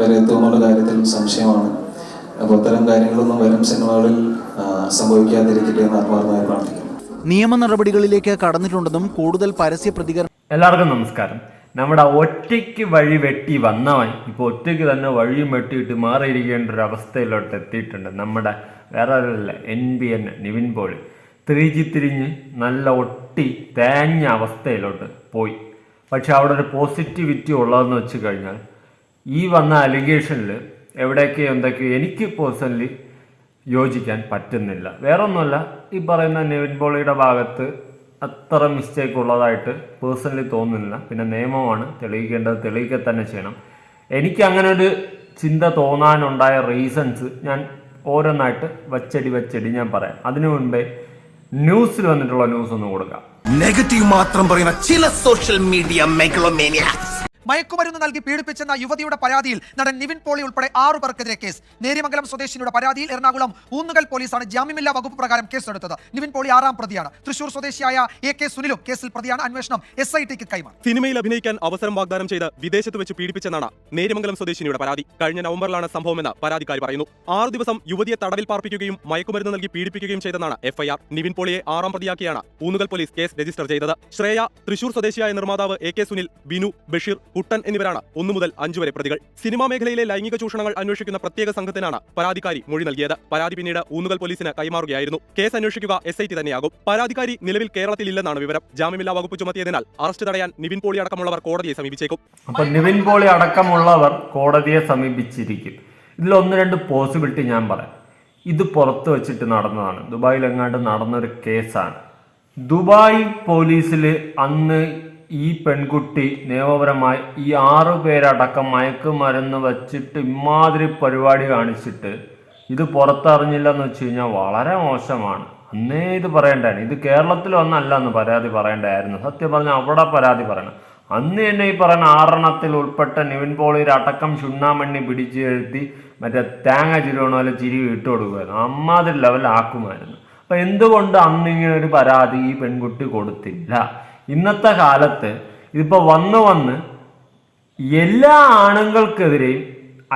വരെ എത്തുമെന്നുള്ള കാര്യത്തിൽ സംശയമാണ്. അപ്പോൾ അത്തരം കാര്യങ്ങളൊന്നും വരും സിനിമകളിൽ സംഭവിക്കാതിരിക്കട്ടെ എന്ന് ആത്മാർത്ഥമായി പ്രാർത്ഥിക്കുന്നു. നിയമ നടപടികളിലേക്ക് കടന്നിട്ടുണ്ടെന്നും കൂടുതൽ പരസ്യ പ്രതികരണം എല്ലാവർക്കും നമസ്കാരം. നമ്മുടെ ഒറ്റയ്ക്ക് വഴി വെട്ടി വന്നവൻ ഇപ്പോൾ ഒറ്റയ്ക്ക് തന്നെ വഴിയും വെട്ടിയിട്ട് മാറിയിരിക്കേണ്ട ഒരു അവസ്ഥയിലോട്ട് എത്തിയിട്ടുണ്ട് നമ്മുടെ വേറെ ഒരല്ല N B N Nivin Pauly. തിരിഞ്ഞ് തിരിഞ്ഞ് നല്ല ഒട്ടി തേഞ്ഞ അവസ്ഥയിലോട്ട് പോയി. പക്ഷെ അവിടെ ഒരു പോസിറ്റിവിറ്റി ഉള്ളതെന്ന് വെച്ച് കഴിഞ്ഞാൽ ഈ വന്ന അലിഗേഷനിൽ എവിടെയൊക്കെ എന്തൊക്കെയോ എനിക്ക് പേഴ്സണലി യോജിക്കാൻ പറ്റുന്നില്ല. വേറൊന്നുമല്ല ഈ പറയുന്ന നെവിൻ പോളിയുടെ ഭാഗത്ത് അത്ര മിസ്റ്റേക്ക് ഉള്ളതായിട്ട് പേഴ്സണലി തോന്നുന്നില്ല. പിന്നെ നിയമമാണ് തെളിയിക്കേണ്ടത് തെളിയിക്കുക തന്നെ ചെയ്യണം. എനിക്ക് അങ്ങനെ ഒരു ചിന്ത തോന്നാനുണ്ടായ റീസൺസ് ഞാൻ ഓരോന്നായിട്ട് വച്ചടി വച്ചടി ഞാൻ പറയാം. അതിനു മുൻപേ ന്യൂസിൽ വന്നിട്ടുള്ള ന്യൂസ് ഒന്ന് കൊടുക്കാം. നെഗറ്റീവ് മാത്രം പറയുന്ന ചില സോഷ്യൽ മീഡിയ മെഗളോമേനിയാക്സ് മയക്കുമരുന്ന് നൽകി പീഡിപ്പിച്ചെന്ന യുവതിയുടെ പരാതിയിൽ നടൻ നിവിൻ പോളി ഉൾപ്പെടെ ആറു പേർക്കെതിരെ കേസ്. നേരിമംഗലം സ്വദേശിനിയുടെ പരാതിയിൽ എറണാകുളം ഊന്നുകൽ പോലീസാണ് ജാമ്യമില്ലാ വകുപ്പ് പ്രകാരം കേസെടുത്തത്. നിവിൻ പോളി ആറാം പ്രതിയാണ്. തൃശൂർ സ്വദേശിയായ എ കെ സുനിലും കേസിൽ പ്രതിയാണ്. അന്വേഷണം എസ് ഐ ടിക്ക് കൈമാറി. സിനിമയിൽ അഭിനയിക്കാൻ അവസരം വാഗ്ദാനം ചെയ്ത് വിദേശത്ത് വെച്ച് പീഡിപ്പിച്ചെന്നാണ് നേരിമംഗലം സ്വദേശിനിയുടെ പരാതി. കഴിഞ്ഞ നവംബറിലാണ് സംഭവമെന്ന് പരാതിക്കാരി പറയുന്നു. ആറു ദിവസം യുവതിയെ തടവിൽ പാർപ്പിക്കുകയും മയക്കുമരുന്ന് നൽകി പീഡിപ്പിക്കുകയും ചെയ്തെന്നാണ് എഫ്ഐആർ നിവിൻ പോളിയെ ആറാം പ്രതിയാക്കിയാണ് ഊന്നുകൽ പോലീസ് കേസ് രജിസ്റ്റർ ചെയ്തത്. ശ്രേയ തൃശൂർ സ്വദേശിയായ നിർമ്മാതാവ് എ കെ സുനിൽ ബിനു ബഷീർ കുട്ടൻ എന്നിവരാണ് ഒന്നു മുതൽ അഞ്ചു വരെ പ്രതികൾ. സിനിമാ മേഖലയിലെ ലൈംഗിക ചൂഷണങ്ങൾ അന്വേഷിക്കുന്ന പ്രത്യേക സംഘത്തിനാണ് പരാതിക്കാരി മൊഴി നൽകിയത്. പരാതി പിന്നീട് ഊന്നുകൽ പോലീസിന് കൈമാറുകയായിരുന്നു. കേസ് അന്വേഷിക്കുക എസ് ഐ ടി തന്നെയാകും. പരാതിക്കാരി നിലവിൽ കേരളത്തിലില്ലെന്നാണ് വിവരം. ജാമ്യമില്ലാ വകുപ്പ് ചുമത്തിയതിനാൽ അറസ്റ്റ് തടയാൻ നിവിൻ പോളി അടക്കമുള്ളവർ കോടതിയെ സമീപിച്ചേക്കും. അപ്പൊ നിവിൻ പോളി അടക്കമുള്ളവർ കോടതിയെ സമീപിച്ചിരിക്കും. ഇതിൽ ഒന്ന് രണ്ട് പോസിബിലിറ്റി ഞാൻ പറയാം. ഇത് പുറത്ത് വെച്ചിട്ട് നടന്നതാണ്. ദുബായിൽ എങ്ങാണ്ട് നടന്നൊരു കേസാണ്. ദുബായ് പോലീസിൽ അന്ന് ഈ പെൺകുട്ടി നിയമപരമായി ഈ ആറു പേരടക്കം മയക്കുമരുന്ന് വച്ചിട്ട് ഇമാതിരി പരിപാടി കാണിച്ചിട്ട് ഇത് പുറത്തറിഞ്ഞില്ലെന്ന് വെച്ച് കഴിഞ്ഞാൽ വളരെ മോശമാണ്. അന്നേ ഇത് പറയണ്ടായിരുന്നു. ഇത് കേരളത്തിൽ വന്നല്ല എന്ന് പരാതി പറയേണ്ടായിരുന്നു. സത്യം പറഞ്ഞാൽ അവിടെ പരാതി പറയണം. അന്ന് തന്നെ ഈ പറയുന്ന ആറെണ്ണത്തിൽ ഉൾപ്പെട്ട നിവിൻ പോളിയുടെ അടക്കം ചുണ്ണാമണ്ണി പിടിച്ചു എഴുത്തി മറ്റേ തേങ്ങ ചിരുവണ പോലെ ചിരി ഇട്ട് കൊടുക്കുമായിരുന്നു. അമ്മാതിരി ലെവലാക്കുമായിരുന്നു അപ്പം എന്തുകൊണ്ട് അന്ന് ഇങ്ങനെ ഒരു പരാതി ഈ പെൺകുട്ടി കൊടുത്തില്ല? ഇന്നത്തെ കാലത്ത് ഇതിപ്പോൾ വന്ന് വന്ന് എല്ലാ ആണുങ്ങൾക്കെതിരെയും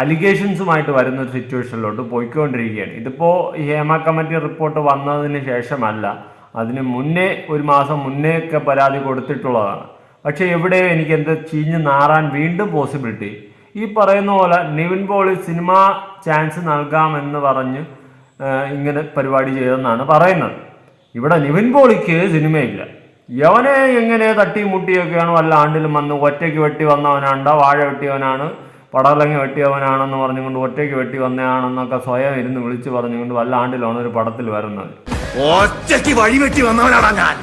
അലിഗേഷൻസുമായിട്ട് വരുന്ന ഒരു സിറ്റുവേഷനിലോട്ട് പോയിക്കൊണ്ടിരിക്കുകയാണ്. ഇതിപ്പോൾ ഹേമ കമ്മിറ്റി റിപ്പോർട്ട് വന്നതിന് ശേഷമല്ല അതിന് മുന്നേ ഒരു മാസം മുന്നേ ഒക്കെ പരാതി കൊടുത്തിട്ടുള്ളതാണ്. പക്ഷേ എവിടെയോ എനിക്ക് എന്താ ചീഞ്ഞ് നാറാൻ വീണ്ടും പോസിബിലിറ്റി. ഈ പറയുന്ന പോലെ നിവിൻ പോളി സിനിമ ചാൻസ് നൽകാമെന്ന് പറഞ്ഞ് ഇങ്ങനെ പരിപാടി ചെയ്തെന്നാണ് പറയുന്നത്. ഇവിടെ നിവിൻ പോളിക്ക് സിനിമയില്ല. യവനെ എങ്ങനെ തട്ടി മുട്ടിയൊക്കെയാണ് വല്ല ആണ്ടിലും വന്ന് ഒറ്റയ്ക്ക് വെട്ടി വന്നവനാണ്ടോ വാഴ വെട്ടിയവനാണ് പടലങ്ങ വെട്ടിയവനാണെന്ന് പറഞ്ഞുകൊണ്ട് ഒറ്റയ്ക്ക് വെട്ടി വന്നതാണെന്നൊക്കെ സ്വയം ഇരുന്ന് വിളിച്ച് പറഞ്ഞുകൊണ്ട് വല്ല ആണ്ടിലാണ് ഒരു പടത്തിൽ വരുന്നത്. ഒറ്റയ്ക്ക് വഴി വെട്ടി വന്നവനാണ് ഞാൻ.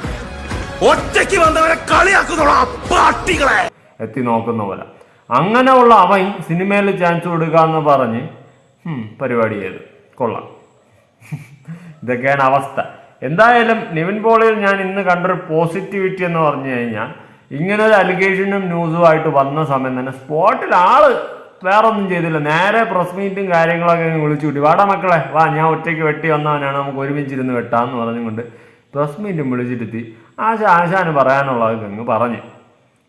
ഒറ്റയ്ക്ക് വന്നവരെ കളിയാക്കുന്നോളാട്ടികളെ എത്തി നോക്കുന്ന പോലെ. അങ്ങനെ ഉള്ള അവൻ സിനിമയിൽ ചാൻസ് കൊടുക്കുക എന്ന് പറഞ്ഞ് പരിപാടി ചെയ്ത്. കൊള്ളാം. ഇതൊക്കെയാണ് അവസ്ഥ. എന്തായാലും നിവിൻ പോളിയിൽ ഞാൻ ഇന്ന് കണ്ടൊരു പോസിറ്റിവിറ്റി എന്ന് പറഞ്ഞു കഴിഞ്ഞാൽ ഇങ്ങനെ ഒരു അലിഗേഷനും ന്യൂസും ആയിട്ട് വന്ന സമയം തന്നെ സ്പോട്ടിൽ ആൾ വേറൊന്നും ചെയ്തില്ല. നേരെ പ്രസ് മീറ്റും കാര്യങ്ങളൊക്കെ അങ്ങ് വിളിച്ചു കൂട്ടി. വാടാ മക്കളെ വാ ഞാൻ ഒറ്റയ്ക്ക് വെട്ടി വന്നവനാണ്. നമുക്ക് ഒരുമിച്ചിരുന്ന് വെട്ടാന്ന് പറഞ്ഞുകൊണ്ട് പ്രസ് മീറ്റും വിളിച്ചിട്ടെത്തി ആശ ആശാന് പറയാനുള്ളത് അങ്ങ് പറഞ്ഞു.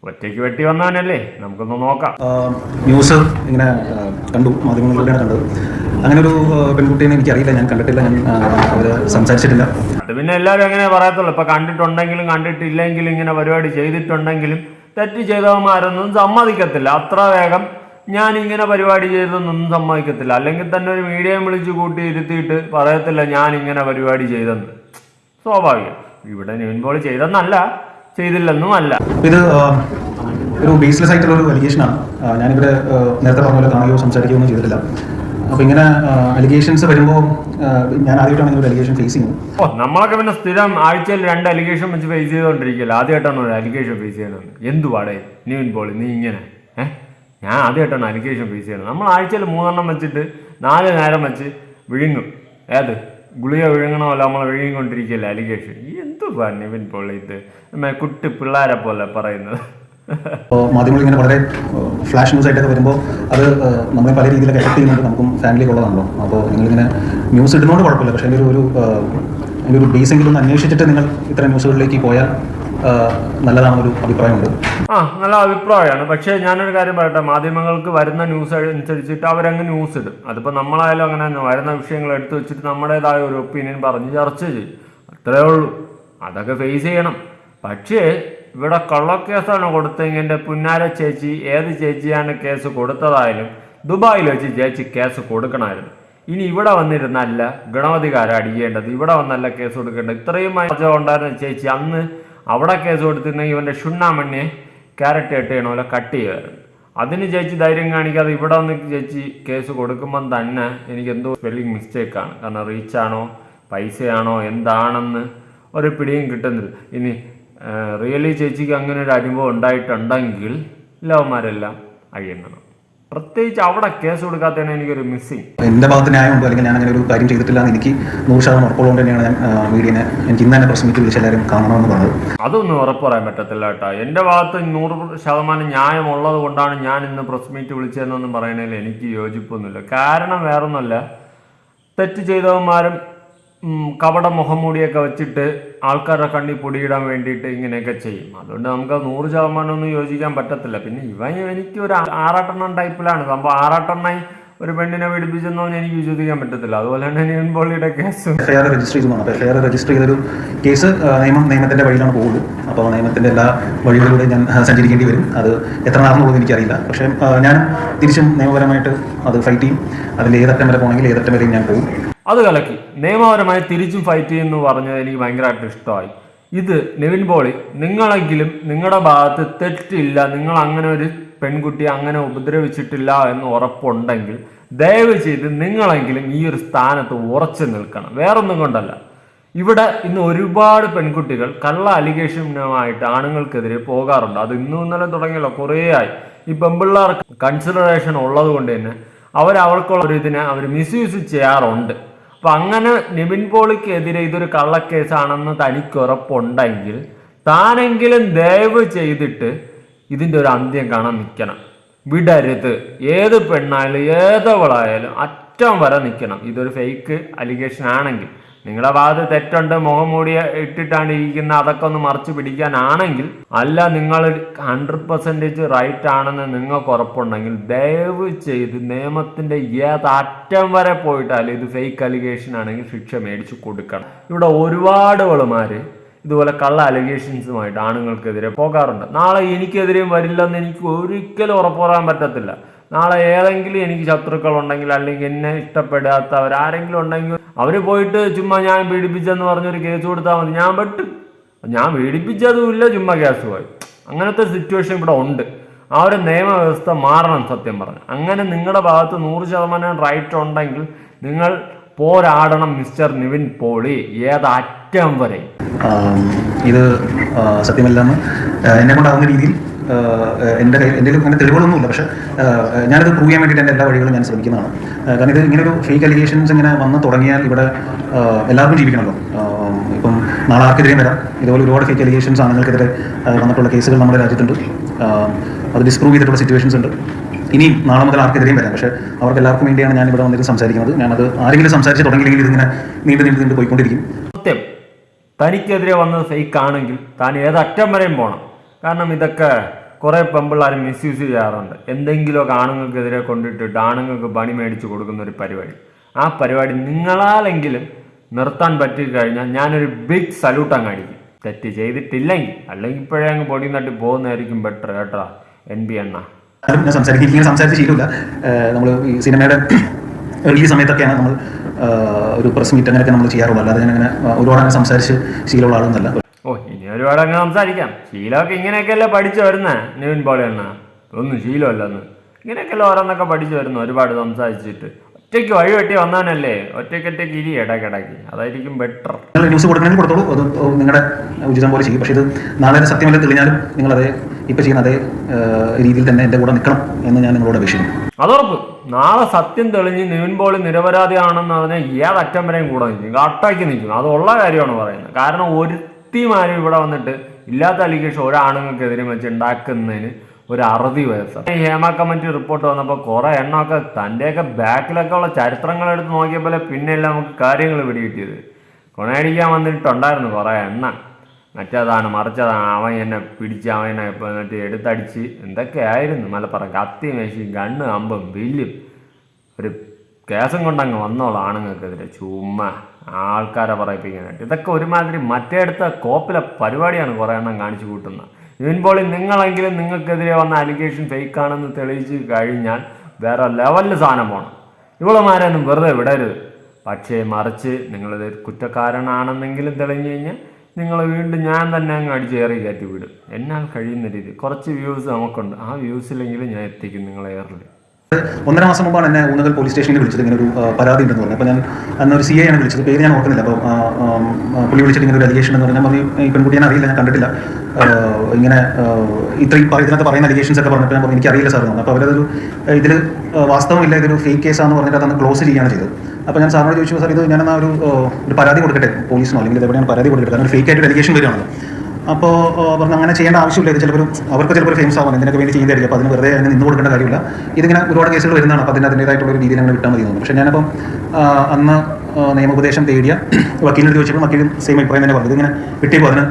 ഒറ്റയ്ക്ക് വെട്ടി വന്നവനല്ലേ? നമുക്കൊന്ന് നോക്കാം. ന്യൂസ് ഇങ്ങനെ കണ്ടു മാധ്യമങ്ങളിലൂടെയാണ് കണ്ടത്. അങ്ങനെ ഒരു പെൺകുട്ടിയെ പെൺകുട്ടീനെ എനിക്കറിയില്ല ഞാൻ കണ്ടിട്ടില്ല ഞാൻ സംസാരിച്ചിട്ടില്ല. അത് പിന്നെ എല്ലാവരും അങ്ങനെ പറയത്തുള്ളൂ. ഇപ്പൊ കണ്ടിട്ടുണ്ടെങ്കിലും കണ്ടിട്ടില്ലെങ്കിലും ഇങ്ങനെ പരിപാടി ചെയ്തിട്ടുണ്ടെങ്കിലും തെറ്റ് ചെയ്തവന്മാരൊന്നും സമ്മതിക്കത്തില്ല. അത്ര വേഗം ഞാൻ ഇങ്ങനെ പരിപാടി ചെയ്തതൊന്നും സമ്മതിക്കത്തില്ല. അല്ലെങ്കിൽ തന്നെ ഒരു മീഡിയം വിളിച്ച് കൂട്ടി ഇരുത്തിയിട്ട് പറയത്തില്ല ഞാൻ ഇങ്ങനെ പരിപാടി ചെയ്തെന്ന്. സ്വാഭാവികം. ഇവിടെ ന്യൂൻപോൾ ചെയ്തെന്നല്ല. ചെയ്തില്ലെന്നും അല്ല ഇത് ഒരു ബേസ്ലെസ് ആയിട്ടുള്ള ഒരു അലിഗേഷനാണ് ഞാനിവിടെ നേരത്തെ പറഞ്ഞ പോലെ കാണുകയോ സംസാരിക്കുകയോ ഒന്നും ചെയ്തിട്ടില്ല. അപ്പൊ ഇങ്ങനെ അലിഗേഷൻസ് വരുമ്പോ ഞാൻ ആദ്യമായിട്ടാണ് ഒരു അലിഗേഷൻ ഫേസ് ചെയ്യുന്നത്. ഓ നമ്മളൊക്കെ പിന്നെ സ്ഥിരം ആഴ്ചയിൽ രണ്ട് അലിഗേഷൻ വെച്ച് ഫേസ് ചെയ്തുകൊണ്ടിരിക്കില്ല ആദ്യമായിട്ടാണ് ഒരു അലിഗേഷൻ ഫേസ് ചെയ്യണത് എന്തുവാടേ? നീ പോളി നീ ഇങ്ങനെ. ഏഹ് ഞാൻ ആദ്യമായിട്ടാണ് അലിഗേഷൻ ഫേസ് ചെയ്യണത് നമ്മൾ ആഴ്ചയിൽ മൂന്നെണ്ണം വെച്ചിട്ട് നാല് നേരം വെച്ച് വിഴുങ്ങും. ഏത്? ഗുളിക വിഴുങ്ങണോ അല്ല നമ്മൾ വിഴുങ്ങിക്കൊണ്ടിരിക്കുകയല്ലേ? അലിഗേഷൻ. ഈ എന്തു നിവിൻ പോളി കുട്ടി പിള്ളേരെ പോലെ പറയുന്നത്. മാധ്യമങ്ങൾ ഇങ്ങനെ വളരെ ഫ്ലാഷ് ന്യൂസ് ആയിട്ടൊക്കെ വരുമ്പോൾ അത് നമ്മളെ പല രീതിയിലൊക്കെ എഫക്ട് ചെയ്യുന്നുണ്ട്. നമുക്കും ഫാമിലി ഉള്ളതാണല്ലോ. അപ്പോൾ നിങ്ങളിങ്ങനെ ന്യൂസ് ഇടുന്നതുകൊണ്ട് കുഴപ്പമില്ല. പക്ഷേ അതിന്റെ ഒരു ഒരു ആഹ് ഒരു ബേസ് എങ്കിലും ഒന്ന് അന്വേഷിച്ചിട്ട് നിങ്ങൾ ഇത്തരം ന്യൂസുകളിലേക്ക് പോയാൽ നല്ലതാണെന്നൊരു അഭിപ്രായമുണ്ട്. ആ നല്ല അഭിപ്രായമാണ്. പക്ഷേ ഞാനൊരു കാര്യം പറയട്ടെ മാധ്യമങ്ങൾക്ക് വരുന്ന ന്യൂസ് അനുസരിച്ചിട്ട് അവരങ്ങ് ന്യൂസ് ഇടും. അതിപ്പോൾ നമ്മളായാലും അങ്ങനെ വരുന്ന വിഷയങ്ങൾ എടുത്തു വെച്ചിട്ട് നമ്മുടേതായ ഒരു ഒപ്പീനിയൻ പറഞ്ഞ് ചർച്ച ചെയ്യും. അത്രേ ഉള്ളൂ. അതൊക്കെ ഫേസ് ചെയ്യണം. പക്ഷേ ഇവിടെ കള്ളക്കേസാണ് കൊടുത്തെങ്കിൽ എന്റെ പുന്നാര ചേച്ചി ഏത് ചേച്ചിയാണ് കേസ് കൊടുത്തതായാലും ദുബായിൽ വെച്ച് ചേച്ചി കേസ് കൊടുക്കണമായിരുന്നു. ഇനി ഇവിടെ വന്നിരുന്നല്ല ഗണപതികാരം അടിക്കേണ്ടത് ഇവിടെ വന്നല്ല കേസ് കൊടുക്കേണ്ടത്. ഇത്രയും ഉണ്ടായിരുന്ന ചേച്ചി അന്ന് അവിടെ കേസ് കൊടുത്തിരുന്നെങ്കിൽ ഇവന്റെ ഷുണ്ണാമണ്ണിയെ ക്യാരറ്റ് കട്ട് ചെയ്യണ പോലെ കട്ട് ചെയ്യുമായിരുന്നു അതിന് ചേച്ചി ധൈര്യം കാണിക്കാതെ ഇവിടെ വന്ന് ചേച്ചി കേസ് കൊടുക്കുമ്പം തന്നെ എനിക്ക് എന്തോ സ്പെല്ലിംഗ് മിസ്റ്റേക്കാണ് കാരണം റീച്ചാണോ പൈസയാണോ എന്താണെന്ന് ഒരു പിടിയും കിട്ടുന്നില്ല. ഇനി റിയലി ചേച്ചിക്ക് അങ്ങനെ ഒരു അനുഭവം ഉണ്ടായിട്ടുണ്ടെങ്കിൽ ലവന്മാരെല്ലാം അഴിയണം. പ്രത്യേകിച്ച് അവിടെ കേസ് കൊടുക്കാത്തതാണ് എനിക്കൊരു മിസ്സിങ് എന്റെ ഭാഗത്ത് ന്യായമുണ്ടോ അല്ലെങ്കിൽ ഞാൻ അങ്ങനെ ഒരു കാര്യം ചെയ്തിട്ടില്ല എന്ന് എനിക്ക് നൂറ് ശതമാനം ഉറപ്പുള്ളതുകൊണ്ട് തന്നെയാണ് ഞാൻ മീഡിയനെ എനിക്ക് ഇന്ന് തന്നെ മീറ്റ് വിളിച്ച് എല്ലാവരും കാണണമെന്ന് പറഞ്ഞത്. അതൊന്നും ഉറപ്പ് പറയാൻ പറ്റത്തില്ല കേട്ടോ. എന്റെ ഭാഗത്ത് നൂറ് ശതമാനം ന്യായമുള്ളത് കൊണ്ടാണ് ഞാൻ ഇന്ന് പ്രസ് മീറ്റ് വിളിച്ചതെന്നൊന്നും പറയണതിൽ എനിക്ക് യോജിപ്പൊന്നുമില്ല. കാരണം വേറൊന്നുമല്ല. തെറ്റ് ചെയ്തവന്മാരും കപട മുഖംമൂടിയൊക്കെ വെച്ചിട്ട് ആൾക്കാരുടെ കണ്ണി പൊടിയിടാൻ വേണ്ടിയിട്ട് ഇങ്ങനെയൊക്കെ ചെയ്യും. അതുകൊണ്ട് നമുക്ക് നൂറ് ശതമാനം ഒന്നും യോജിക്കാൻ പറ്റത്തില്ല. പിന്നെ ഇവൻ എനിക്ക് ഒരു ആറാട്ടെണ്ണം ടൈപ്പിലാണ്. സംഭവം ആറാട്ടെണ്ണായി ഒരു പെണ്ണിനെ പീഡിപ്പിച്ചെന്നൊന്നും എനിക്ക് വിശ്വസിക്കാൻ പറ്റത്തില്ല. അതുപോലെ തന്നെ നിവിൻ പോളിയുടെ കേസ്. എഫ് ആർ രജിസ്റ്റർ ചെയ്തതാണ് അപ്പോൾ എഫ് ഐ ആർ രജിസ്റ്റർ ചെയ്തൊരു കേസ് നിയമം നിയമത്തിന്റെ വഴിയിലാണ് പോകുള്ളൂ അപ്പോൾ നിയമത്തിന്റെ എല്ലാ വഴികളിലൂടെ ഞാൻ സഞ്ചരിക്കേണ്ടി വരും. അത് എത്ര നാളെന്നുള്ളത് എനിക്കറിയില്ല. പക്ഷേ ഞാൻ തിരിച്ചും നിയമപരമായിട്ട് അത് ഫൈറ്റ് ചെയ്യും. അതിൽ ഏതറ്റം വരെ പോകണമെങ്കിൽ ഏതറ്റം വരെയും ഞാൻ പോകും. അത് കലക്കി. നിയമപരമായി തിരിച്ചും ഫൈറ്റ് ചെയ്യുന്നു പറഞ്ഞത് എനിക്ക് ഭയങ്കരമായിട്ട് ഇഷ്ടമായി. ഇത് നിവിൻ പോളി നിങ്ങളെങ്കിലും നിങ്ങളുടെ ഭാഗത്ത് തെറ്റില്ല നിങ്ങൾ അങ്ങനെ ഒരു പെൺകുട്ടിയെ അങ്ങനെ ഉപദ്രവിച്ചിട്ടില്ല എന്ന് ഉറപ്പുണ്ടെങ്കിൽ ദയവ് ചെയ്ത് നിങ്ങളെങ്കിലും ഈ ഒരു സ്ഥാനത്ത് ഉറച്ചു നിൽക്കണം. വേറൊന്നും കൊണ്ടല്ല. ഇവിടെ ഇന്ന് ഒരുപാട് പെൺകുട്ടികൾ കള്ള അലിഗേഷനുമായിട്ട് ആണുങ്ങൾക്കെതിരെ പോകാറുണ്ട്. അത് ഇന്നും ഇന്നലെ തുടങ്ങിയല്ലോ കുറേ ആയി. ഈ പെമ്പിള്ളേർക്ക് കൺസിഡറേഷൻ ഉള്ളത് കൊണ്ട് തന്നെ അവർ അവർക്കുള്ള ഒരു ഇതിനെ അവർ മിസ്യൂസ് ചെയ്യാറുണ്ട്. അപ്പൊ അങ്ങനെ നിവിൻ പോളിക്കെതിരെ ഇതൊരു കള്ളക്കേസാണെന്ന് തനിക്ക് ഉറപ്പുണ്ടെങ്കിൽ താനെങ്കിലും ദയവ് ചെയ്തിട്ട് ഇതിന്റെ ഒരു അന്ത്യം കാണാൻ നിൽക്കണം. വിടരുത്. ഏത് പെണ്ണായാലും ഏതവളായാലും അറ്റം വരെ നിൽക്കണം. ഇതൊരു ഫേക്ക് അലിഗേഷൻ ആണെങ്കിൽ. നിങ്ങളുടെ ഭാഗത്ത് തെറ്റുണ്ട് മുഖം മൂടി ഇട്ടിട്ടാണ് ഇരിക്കുന്ന അതൊക്കെ ഒന്ന് മറച്ചു പിടിക്കാനാണെങ്കിൽ അല്ല നിങ്ങൾ ഹൺഡ്രഡ് പെർസെന്റേജ് റൈറ്റ് ആണെന്ന് നിങ്ങൾക്ക് ഉറപ്പുണ്ടെങ്കിൽ ദയവ് ചെയ്ത് നിയമത്തിന്റെ ഏത് അറ്റം വരെ പോയിട്ടാലും ഇത് ഫേക്ക് അലിഗേഷൻ ആണെങ്കിൽ ശിക്ഷ മേടിച്ചു കൊടുക്കണം. ഇവിടെ ഒരുപാട് വളുമാർ ഇതുപോലെ കള്ള അലിഗേഷൻസുമായിട്ട് ആണുങ്ങൾക്കെതിരെ പോകാറുണ്ട്. നാളെ എനിക്കെതിരെയും വരില്ലെന്ന് എനിക്ക് ഒരിക്കലും ഉറപ്പുറാൻ പറ്റത്തില്ല. നാളെ ഏതെങ്കിലും എനിക്ക് ശത്രുക്കൾ ഉണ്ടെങ്കിൽ അല്ലെങ്കിൽ എന്നെ ഇഷ്ടപ്പെടാത്തവർ ആരെങ്കിലും ഉണ്ടെങ്കിൽ അവർ പോയിട്ട് ചുമ്മാ ഞാൻ പീഡിപ്പിച്ചെന്ന് പറഞ്ഞൊരു കേസ് കൊടുത്താൽ മതി. ഞാൻ പെട്ട് ഞാൻ പീഡിപ്പിച്ചതുമില്ല ചുമ്മാ കേസ് പോയി. അങ്ങനത്തെ സിറ്റുവേഷൻ ഇവിടെ ഉണ്ട്. ആ ഒരു നിയമവ്യവസ്ഥ മാറണം സത്യം പറഞ്ഞു അങ്ങനെ നിങ്ങളുടെ ഭാഗത്ത് നൂറ് ശതമാനം റൈറ്റ് ഉണ്ടെങ്കിൽ നിങ്ങൾ പോരാടണം മിസ്റ്റർ നിവിൻ പോളി ഏതറ്റം വരെ. ഇത് ആ, സത്യമല്ലെന്ന് എന്നെ കൊണ്ടാകുന്ന രീതിയിൽ എന്റെ കയ്യിൽ എന്റെ അങ്ങനെ തെളിവുകളൊന്നുമില്ല. പക്ഷേ ഞാനത് പ്രൂവ് ചെയ്യാൻ വേണ്ടിയിട്ട് എന്റെ എല്ലാ വഴികളും ഞാൻ ശ്രമിക്കുന്നതാണ്. കാരണം ഇത് ഇങ്ങനെ ഒരു ഫേക്ക് അലിഗേഷൻസ് ഇങ്ങനെ വന്ന് തുടങ്ങിയാൽ ഇവിടെ എല്ലാവർക്കും ജീവിക്കണമല്ലോ. ഇപ്പം നാളെ ആർക്കെതിരെയും വരാം. ഇതുപോലെ ഒരുപാട് ഫേക്ക് അലിഗേഷൻസ് ആണുങ്ങൾക്കെതിരെ വന്നിട്ടുള്ള കേസുകൾ നമ്മുടെ രാജ്യത്തുണ്ട്. അത് ഡിസ്പ്രൂവ് ചെയ്തിട്ടുള്ള സിറ്റുവേഷൻസ് ഉണ്ട്. ഇനിയും നാളെ മുതൽ ആർക്കെതിരെയും വരാം. പക്ഷേ അവർക്ക് എല്ലാവർക്കും വേണ്ടിയാണ് ഞാൻ ഇവിടെ വന്നിട്ട് സംസാരിക്കുന്നത്. ഞാനത് ആരെങ്കിലും സംസാരിച്ച് തുടങ്ങിയില്ലെങ്കിൽ ഇതിങ്ങനെ നീണ്ടു നീണ്ടു നീണ്ടു പോയിക്കൊണ്ടിരിക്കും. സത്യം. തനിക്കെതിരെ വന്നത് ഫേക്ക് ആണെങ്കിൽ താൻ ഏതറ്റം വരെയും പോകണം കാരണം ഇതൊക്കെ കുറേ പെമ്പിള്ളാരും മിസ്യൂസ് ചെയ്യാറുണ്ട്. എന്തെങ്കിലുമൊക്കെ ആണുങ്ങൾക്കെതിരെ കൊണ്ടിട്ടിട്ട് ആണുങ്ങൾക്ക് പണി മേടിച്ച് കൊടുക്കുന്ന ഒരു പരിപാടി. ആ പരിപാടി നിങ്ങളാലെങ്കിലും നിർത്താൻ പറ്റി കഴിഞ്ഞാൽ ഞാനൊരു ബിഗ് സല്യൂട്ട് അങ്ങ് അടിക്കും. തെറ്റ് ചെയ്തിട്ടില്ലെങ്കിൽ അല്ലെങ്കിൽ ഇപ്പോഴേ അങ്ങ് പൊടി നട്ടി പോകുന്നതായിരിക്കും ബെറ്റർ കേട്ടോ എൻ ബി എണ്ണ ഞാൻ സംസാരിക്കും സംസാരിച്ച് ശീലമില്ല. നമ്മൾ ഈ സിനിമയുടെ റിലീസ് സമയത്തൊക്കെയാണ് നമ്മൾ ഒരു പ്രസ് മീറ്റ് അങ്ങനെയൊക്കെ നമ്മൾ ചെയ്യാറുള്ളൂ. അല്ലാതെ ഞാൻ അങ്ങനെ ഒരുപാട് അങ്ങനെ സംസാരിച്ച് ശീലമുള്ള ആളൊന്നല്ല ഓ ഇനി ഒരുപാട് അങ്ങ് സംസാരിക്കാം. ശീലമൊക്കെ ഇങ്ങനെയൊക്കെയല്ലേ പഠിച്ചു വരുന്നത് നിവിൻ പോളി എണ്ണ ഒന്നും ശീലമല്ലെന്ന്. ഇങ്ങനെയൊക്കെയല്ലേ ഓരോന്നൊക്കെ പഠിച്ചു വരുന്നു ഒരുപാട് സംസാരിച്ചിട്ട്. ഒറ്റയ്ക്ക് വഴി വെട്ടി വന്നാനല്ലേ ഒറ്റയ്ക്കൊറ്റയ്ക്ക് ഇരി ഇടയ്ക്കിടയ്ക്ക്. അതായിരിക്കും ബെറ്റർ നിങ്ങൾ ന്യൂസ് കൊടുക്കണമെങ്കിൽ കൊടുത്തോളൂ. അത് നിങ്ങളുടെ ഉചിതം പോലെ ചെയ്യും. പക്ഷേ ഇത് നാളെ സത്യം സത്യമല്ല തെളിഞ്ഞാലും നിങ്ങൾ അതേ ഇപ്പോൾ ചെയ്യുന്ന അതേ രീതിയിൽ തന്നെ എന്റെ കൂടെ നിൽക്കണം എന്ന് ഞാൻ നിങ്ങളോട് അപേക്ഷിക്കുന്നു. അതോർപ്പ് നാളെ സത്യം തെളിഞ്ഞ് നിവിൻ പോളി നിരപരാധിയാണെന്ന് പറഞ്ഞാൽ ഏതറ്റം വരെയും കൂടെ നിൽക്കും. കട്ടാക്കി നിൽക്കും. അതുള്ള കാര്യമാണ് പറയുന്നത്. കാരണം ഒരുത്തിമാരും ഇവിടെ വന്നിട്ട് ഇല്ലാത്ത അലിഗേഷൻ ഒരാണുങ്ങൾക്കെതിരെ വെച്ച് ഉണ്ടാക്കുന്നതിന് ഒരു അറുതി വയസ്സ് ഹേമ കമ്മിറ്റി റിപ്പോർട്ട് വന്നപ്പോൾ കുറെ എണ്ണമൊക്കെ തന്റെയൊക്കെ ബാക്കിലൊക്കെ ഉള്ള ചരിത്രങ്ങൾ എടുത്ത് നോക്കിയപ്പോൾ പിന്നെയല്ല നമുക്ക് കാര്യങ്ങൾ പിടികിട്ടിയത് കൊണയടിക്കാൻ വന്നിട്ടുണ്ടായിരുന്നു കുറെ എണ്ണ. മറ്റേതാണ് മറിച്ചതാണ് അവൻ എന്നെ പിടിച്ച് അവൻ ഇപ്പം എന്നിട്ട് എടുത്തടിച്ച് എന്തൊക്കെയായിരുന്നു മലപ്പുറം. കത്തി മേശി ഗണ്ണ് അമ്പും വില്ലും. ഒരു കേസും കൊണ്ടങ്ങ് വന്നോളൂ ആണുങ്ങൾക്കെതിരെ. ചുമ്മാ. ആൾക്കാരെ പറയിപ്പിക്കാനായിട്ട് ഇതൊക്കെ ഒരുമാതിരി മറ്റേടുത്ത കോപ്പിലെ പരിപാടിയാണ് കുറേ എണ്ണം കാണിച്ചു കൂട്ടുന്നത്. പോളി നിങ്ങളെങ്കിലും നിങ്ങൾക്കെതിരെ വന്ന അലിഗേഷൻ ഫേക്കാണെന്ന് തെളിയിച്ച് കഴിഞ്ഞാൽ വേറെ ലെവലിൽ സാധനം പോകണം ഇവളുമാരൊന്നും വെറുതെ വിടരുത്. പക്ഷേ മറിച്ച് നിങ്ങളിത് കുറ്റക്കാരനാണെന്നെങ്കിലും തെളിഞ്ഞു കഴിഞ്ഞാൽ നിങ്ങൾ വീണ്ടും ഞാൻ തന്നെ അങ്ങ് അടിച്ചേറി കയറ്റി വിടും. എന്നാൽ കഴിയുന്ന രീതി. കുറച്ച് വ്യൂസ് നമുക്കുണ്ട്. ആ വ്യൂസിലെങ്കിലും ഞാൻ എത്തിക്കും നിങ്ങളെ ഏറിൽ ഒന്നര മാസം മുമ്പാണ് എന്നെ ഊന്നകൽ പോലീസ് സ്റ്റേഷനിൽ വിളിച്ചത് ഇങ്ങനെ ഒരു പരാതി ഉണ്ടെന്ന് പറഞ്ഞു. അപ്പോൾ ഞാൻ അന്ന് ഒരു സി എ ആണ് വിളിച്ചത്. പേര് ഞാൻ ഓർക്കുന്നില്ല. അപ്പോൾ പുള്ളി വിളിച്ചിട്ട് ഇങ്ങനെ ഒരു അലിഗേഷൻ എന്ന് പറഞ്ഞാൽ പറഞ്ഞു ഈ ഞാൻ അറിയില്ല ഞാൻ കണ്ടിട്ടില്ല. ഇങ്ങനെ ഇത്രയും ഇതിനകത്ത് പറയുന്ന അലിഗേഷൻസ് ഒക്കെ പറഞ്ഞപ്പോൾ ഞാൻ പറഞ്ഞു എനിക്ക് അറിയില്ല സാർ എന്ന് അപ്പോൾ അവരതൊരു ഇതിൽ വാസ്തവമില്ല ഇതൊരു ഫേക്ക് കേസാന്ന് പറഞ്ഞിട്ട് അതൊന്ന് ക്ലോസ് ചെയ്യുകയാണ് ചെയ്തത്. അപ്പോൾ ഞാൻ സാറിനോട് ചോദിച്ചു സാർ ഇത് ഞാനെന്നാ ഒരു ഒരു പരാതി കൊടുക്കട്ടെ പോലീസിനോ അല്ലെങ്കിൽ ഇതെവിടെയാണ് പരാതി കൊടുക്കട്ടെ കാരണം ഒരു ഫേക്ക് ആയിട്ട് അലിഗേഷൻ വരികയാണല്ലോ. അപ്പോൾ പറഞ്ഞു അങ്ങനെ ചെയ്യേണ്ട ആവശ്യമില്ല. ഇത് ചിലപ്പോൾ അവർക്ക് ചിലപ്പോൾ ഫേമസ് ആവാൻ ഇതിനൊക്കെ വേണ്ടി ചെയ്യുന്നതായിരിക്കും അപ്പോൾ അതിന് വെറുതെ അതിന് നിന്ന് കൊടുക്കേണ്ട കാര്യമില്ല. ഇതിങ്ങനെ ഒരുപാട് കേസുകൾ വരുന്നതാണ്. അപ്പോൾ അതിന് അതിന്റേതായിട്ടുള്ള ഒരു രീതിയിൽ അങ്ങനെ വിട്ടാൽ മതി പക്ഷേ ഞാനപ്പം അന്ന് നിയമോപദേശം തേടിയ വക്കീലിനോട് ചോദിച്ചപ്പോൾ വക്കീലും സെയിം അഭിപ്രായം തന്നെ പറഞ്ഞു. ഇതിങ്ങനെ കിട്ടിയപ്പോൾ അതിന്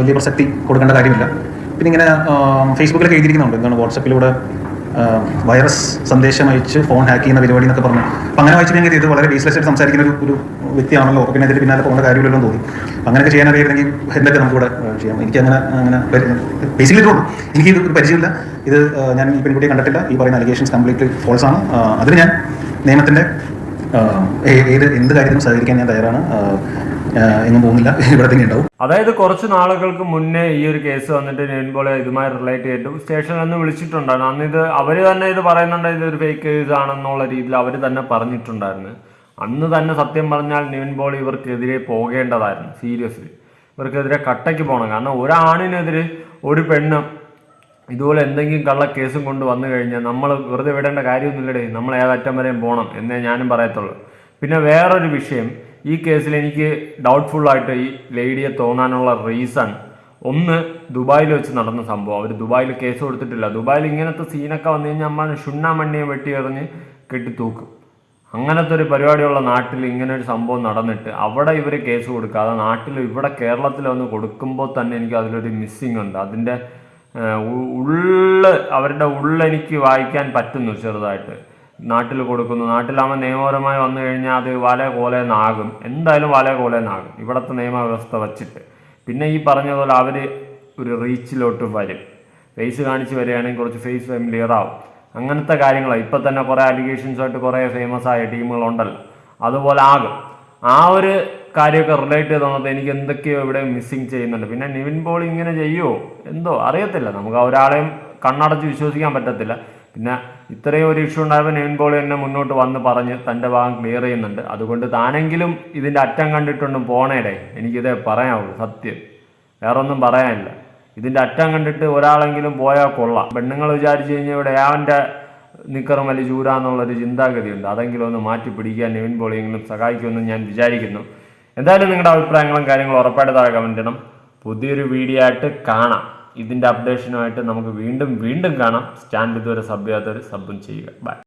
വലിയ പ്രസക്തി കൊടുക്കേണ്ട കാര്യമില്ല. പിന്നെ ഇങ്ങനെ ഫേസ്ബുക്കിലൊക്കെ എഴുതിയിരിക്കുന്നുണ്ട്. എന്താണ് വാട്സപ്പിലൂടെ വൈറസ് സന്ദേശം അയച്ച് ഫോൺ ഹാക്ക് ചെയ്യുന്ന പരിപാടി എന്നൊക്കെ പറഞ്ഞു. അപ്പം അങ്ങനെ വായിച്ചു കഴിഞ്ഞാൽ ഇത് വളരെ ബേസ്ലെസ് ആയിട്ട് സംസാരിക്കുന്ന ഒരു ഒരു വ്യക്തിയാണല്ലോ. പിന്നെ അതിൽ പിന്നാലെ പോകേണ്ട കാര്യമില്ലല്ലോ തോന്നി. അങ്ങനെയൊക്കെ ചെയ്യാൻ അറിയാമെങ്കിൽ എന്തൊക്കെ നമുക്കിവിടെ ചെയ്യാം. എനിക്ക് അങ്ങനെ അങ്ങനെ ബേസിക്കലി തോന്നും എനിക്ക് ഇത് ഒരു പരിചയമില്ല. ഇത് ഞാൻ ഈ പെൺകുട്ടിയെ കണ്ടിട്ടില്ല. ഈ പറയുന്ന അലിഗേഷൻസ് കംപ്ലീറ്റ്ലി ഫോൾസ് ആണ്. അതിന് ഞാൻ നിയമത്തിന്റെ ഏത് എന്ത് കാര്യത്തിനും സഹകരിക്കാൻ ഞാൻ തയ്യാറാണ്. എങ്ങും പോകുന്നില്ല. ഇവിടെ തന്നെ ഉണ്ടാവും. അതായത് കുറച്ച് നാളുകൾക്ക് മുന്നേ ഈ ഒരു കേസ് വന്നിട്ട് നിവിൻപോളെ ഇതുമായി റിലേറ്റ് ചെയ്തിട്ട് സ്റ്റേഷനിൽ നിന്ന് വിളിച്ചിട്ടുണ്ടായിരുന്നു. അന്ന് ഇത് അവർ തന്നെ ഇത് പറയുന്നുണ്ട് ഇതൊരു ഫേക്ക് കേസ് ആണെന്നുള്ള രീതിയിൽ അവർ തന്നെ പറഞ്ഞിട്ടുണ്ടായിരുന്നു. അന്ന് തന്നെ സത്യം പറഞ്ഞാൽ നിവിൻ പോളി ഇവർക്കെതിരെ പോകേണ്ടതായിരുന്നു സീരിയസ്ലി ഇവർക്കെതിരെ കട്ടയ്ക്ക് പോകണം. കാരണം ഒരാണിനെതിരെ ഒരു പെണ്ണ് ഇതുപോലെ എന്തെങ്കിലും കള്ള കേസും കൊണ്ട് വന്നു കഴിഞ്ഞാൽ നമ്മൾ വെറുതെ വിടേണ്ട കാര്യമൊന്നുമില്ലടേ. നമ്മൾ ഏതറ്റം വരെയും പോകണം എന്നേ ഞാനും പറയത്തുള്ളൂ. പിന്നെ വേറൊരു വിഷയം ഈ കേസിൽ എനിക്ക് ഡൗട്ട്ഫുള്ളായിട്ട് ഈ ലേഡിയെ തോന്നാനുള്ള റീസൺ ഒന്ന് ദുബായിൽ വെച്ച് നടന്ന സംഭവം. അവർ ദുബായിൽ കേസ് കൊടുത്തിട്ടില്ല. ദുബായിൽ ഇങ്ങനത്തെ സീനൊക്കെ വന്നു കഴിഞ്ഞാൽ അമ്മ ഷുണ്ണാമണ്ണിയെ വെട്ടി എറിഞ്ഞ് കെട്ടിത്തൂക്കും. അങ്ങനത്തെ ഒരു പരിപാടിയുള്ള നാട്ടിൽ ഇങ്ങനെ ഒരു സംഭവം നടന്നിട്ട് അവിടെ ഇവർ കേസ് കൊടുക്കാതെ നാട്ടിൽ ഇവിടെ കേരളത്തിൽ വന്ന് കൊടുക്കുമ്പോൾ തന്നെ എനിക്ക് അതിലൊരു മിസ്സിങ് ഉണ്ട്. അതിന്റെ ഉള്ള് അവരുടെ ഉള്ളെനിക്ക് വായിക്കാൻ പറ്റുന്നു ചെറുതായിട്ട്. നാട്ടിൽ കൊടുക്കുന്നു. നാട്ടിലാകുമ്പോൾ നിയമപരമായി വന്നു കഴിഞ്ഞാൽ അത് വല നാകും എന്തായാലും വല നാകും ഇവിടുത്തെ നിയമവ്യവസ്ഥ വച്ചിട്ട്. പിന്നെ ഈ പറഞ്ഞതുപോലെ പോലെ അവർ ഒരു റീച്ചിലോട്ട് വരും. ഫേസ് കാണിച്ച് വരികയാണെങ്കിൽ കുറച്ച് ഫേസ് ഫെമിലിയർ ആവും അങ്ങനത്തെ കാര്യങ്ങളാണ് ഇപ്പം തന്നെ കുറേ അലിഗേഷൻസായിട്ട് കുറേ ഫേമസ് ആയ ടീമുകളുണ്ടല്ലോ അതുപോലെ ആകും. ആ ഒരു കാര്യമൊക്കെ റിലേറ്റ് ചെയ്ത് വന്നപ്പോൾ എനിക്ക് എന്തൊക്കെയോ ഇവിടെ മിസ്സിങ് ചെയ്യുന്നുണ്ട്. പിന്നെ നിവിൻ പോളി ഇങ്ങനെ ചെയ്യുമോ എന്തോ? അറിയത്തില്ല. നമുക്ക് ഒരാളെയും കണ്ണടച്ച് വിശ്വസിക്കാൻ പറ്റത്തില്ല. പിന്നെ ഇത്രയും ഒരു ഇഷ്യൂ ഉണ്ടായപ്പോൾ നെയിൻ പോളി തന്നെ മുന്നോട്ട് വന്ന് പറഞ്ഞ് തന്റെ ഭാഗം ക്ലിയർ ചെയ്യുന്നുണ്ട്. അതുകൊണ്ട് താനെങ്കിലും ഇതിന്റെ അറ്റം കണ്ടിട്ടൊന്നും പോണേടേ? എനിക്കിതേ പറയാവുള്ളൂ സത്യം. വേറൊന്നും പറയാനില്ല. ഇതിന്റെ അറ്റം കണ്ടിട്ട് ഒരാളെങ്കിലും പോയാൽ കൊള്ളാം. പെണ്ണുങ്ങൾ വിചാരിച്ചു കഴിഞ്ഞാൽ ഇവിടെ അവന്റെ നിക്കറും വലിയ ചൂരാന്നുള്ളൊരു ചിന്താഗതിയുണ്ട്. അതെങ്കിലും ഒന്ന് മാറ്റി പിടിക്കാൻ നിവിൻ പോളിയെങ്കിലും സഹായിക്കുമെന്ന് ഞാൻ വിചാരിക്കുന്നു. എന്തായാലും നിങ്ങളുടെ അഭിപ്രായങ്ങളും കാര്യങ്ങളും ഉറപ്പായിട്ട് താഴെ കമന്റ് ചെയ്യണം പുതിയൊരു വീഡിയോ ആയിട്ട് കാണാം. ഇതിന്റെ അപ്ഡേഷനുമായിട്ട് നമുക്ക് വീണ്ടും വീണ്ടും കാണാം. സ്റ്റാൻഡ് ഇതുവരെ സബ് ചെയ്യാത്തവർ സബും ചെയ്യുക. ബൈ